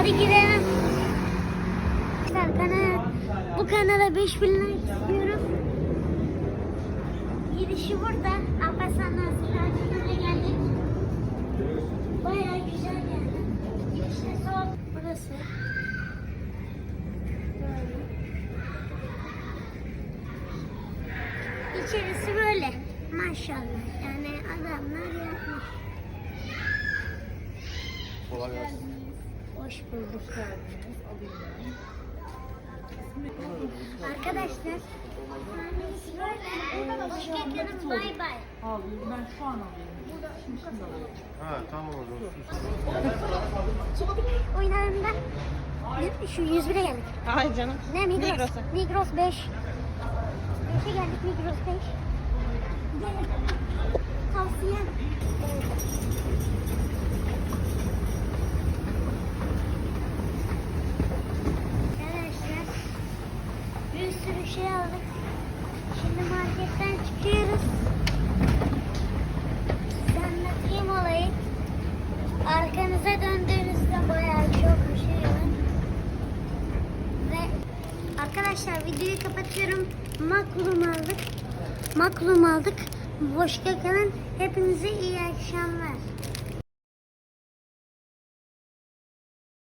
Hadi gidelim. Kanala, bu kanala 5000 like istiyorum. Girişi burada. Alparslan Tacı'na geldik. Bayağı güzel yani. Girişi sol. Burası. Böyle. İçerisi böyle. Maşallah. Yani adamlar yapmış. Kolay gelsin. Hoş bulduk. Arkadaşlar. Hoş geldiniz. Bay bay. Alayım ben şu an alayım. Şimdi şimdi alayım. Ha tamam o zaman. Oyunlarında şu 101'e geldik. Ay canım. Ne Migros? Migros'a. Migros 5. 5'e geldik Migros 5. Gelin. Tavsiyem. Arkadaşlar bir sürü şey aldık. Şimdi marketten çıkıyoruz. Size anlatayım olayı. Arkanıza döndüğünüzde bayağı çok bir şey var. Ve arkadaşlar videoyu kapatıyorum. Maklum aldık. Maklum aldık. Boşta kalın. Hepinize iyi akşamlar.